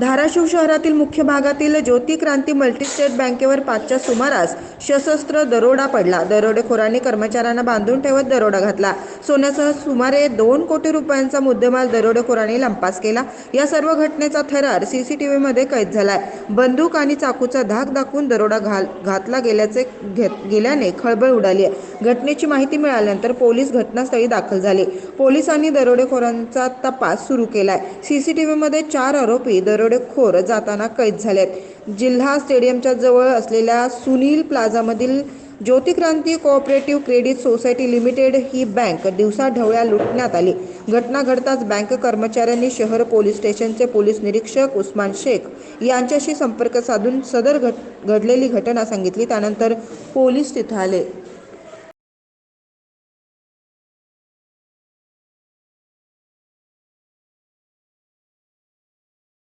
धाराशिव शहरातील मुख्य भागातील ज्योती क्रांती मल्टीस्टेट बँकेवर पाचच्या सुमारास सशस्त्र दरोडा पडला. दरोडेखोरांनी कर्मचाऱ्यांना बांधून ठेवत दरोडा घातला. सोन्यासह सुमारे दोन कोटी रुपयांचा मुद्देमाल दरोडेखोरांनी लंपास केला. या सर्व घटनेचा थरार सीसीटीव्ही मध्ये कैद झालाय. बंदूक आणि चाकूचा धाक दाखवून दरोडा घाल घातला गेल्याचे घेत गेल्याने खळबळ उडाली आहे. घटनेची माहिती मिळाल्यानंतर पोलीस घटनास्थळी दाखल झाले. पोलिसांनी दरोडेखोरांचा तपास सुरू केलाय. सीसीटीव्हीमध्ये चार आरोपी दरोडेखोर जाताना कैद झालेत. जिल्हा स्टेडियमच्या जवळ असलेल्या Sunil प्लाझामधील Jyotikranti cooperative credit society limited ही बँक दिवसाढवळ्या लुटण्यात आली. घटना घडताच बँक कर्मचाऱ्यांनी शहर पोलीस स्टेशनचे पोलीस निरीक्षक उस्मान शेख यांच्याशी संपर्क साधून सदर घट घडलेली घटना सांगितली. त्यानंतर पोलीस तिथं आले.